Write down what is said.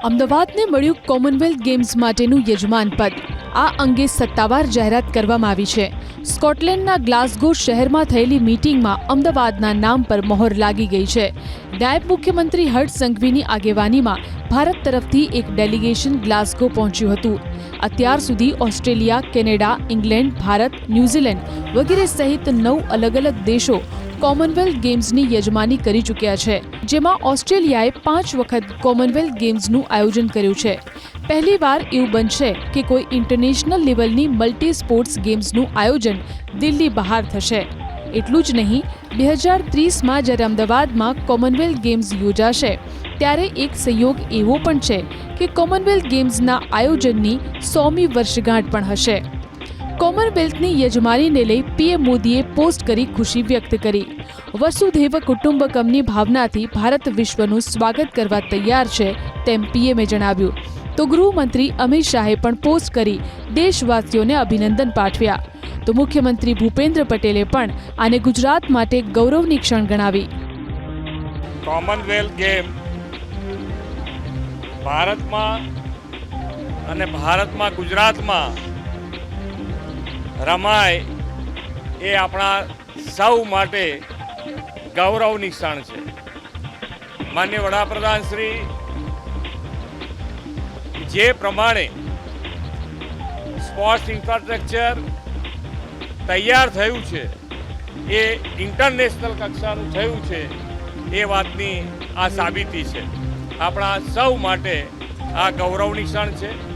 અમદાવાદને મળ્યું Commonwealth games માટેનું યજમાન પદ આ અંગે સત્તાવાર જાહેરાત કરવામાં આવી છે. સ્કોટલેન્ડના ગ્લાસગો શહેરમાં થયેલી મિટિંગમાં અમદાવાદના નામ પર મહોર લાગી ગઈ છે. નાયબ મુખ્યમંત્રી હર્ષ સંઘવીની આગેવાનીમાં ભારત તરફથી એક ડેલિગેશન ગ્લાસગો પહોંચ્યું હતું. અત્યાર સુધી Australia, Canada, England, Bharat, New Zealand વગેરે સહિત નવ અલગ અલગ દેશો કોમનવેલ્થ ગેમ્સની યજમાની કરી ચૂક્યા છે. જેમાં ઓસ્ટ્રેલિયાએ પાંચ વખત કોમનવેલ્થ ગેમ્સનું આયોજન કર્યું છે. પહેલીવાર એવું બનશે કે કોઈ ઇન્ટરનેશનલ લેવલની મલ્ટી સ્પોર્ટ્સ ગેમ્સનું આયોજન દિલ્હી બહાર થશે. એટલું જ નહીં, બે હજાર ત્રીસમાં જ્યારે અમદાવાદમાં કોમનવેલ્થ ગેમ્સ યોજાશે, ત્યારે એક સંયોગ એવો પણ છે કે કોમનવેલ્થ ગેમ્સના આયોજનની સોમી વર્ષગાંઠ પણ હશે. કોમનવેલ્થની યજમાનીને લઈ પીએમ મોદીએ પોસ્ટ કરી ખુશી વ્યક્ત કરી. વસુધૈવ કુટુંબકમની ભાવનાથી ભારત વિશ્વનું સ્વાગત કરવા તૈયાર છે તેમ પીએમએ જણાવ્યું. તો ગૃહમંત્રી અમિત શાહે પણ પોસ્ટ કરી દેશવાસીઓને અભિનંદન પાઠવ્યા. તો મુખ્યમંત્રી ભૂપેન્દ્ર પટેલે પણ આને ગુજરાત માટે ગૌરવની ક્ષણ ગણાવી. કોમનવેલ્થ ગેમ ભારતમાં અને ભારતમાં ગુજરાતમાં રમાય એ આપણા સૌ માટે ગૌરવની ક્ષણ છે. માન્ય વડાપ્રધાન શ્રી જે પ્રમાણે સ્પોર્ટ્સ ઇન્ફ્રાસ્ટ્રક્ચર તૈયાર થયું છે, એ ઇન્ટરનેશનલ કક્ષાનું થયું છે, એ વાતની આ સાબિતી છે. આપણા સૌ માટે આ ગૌરવની ક્ષણ છે.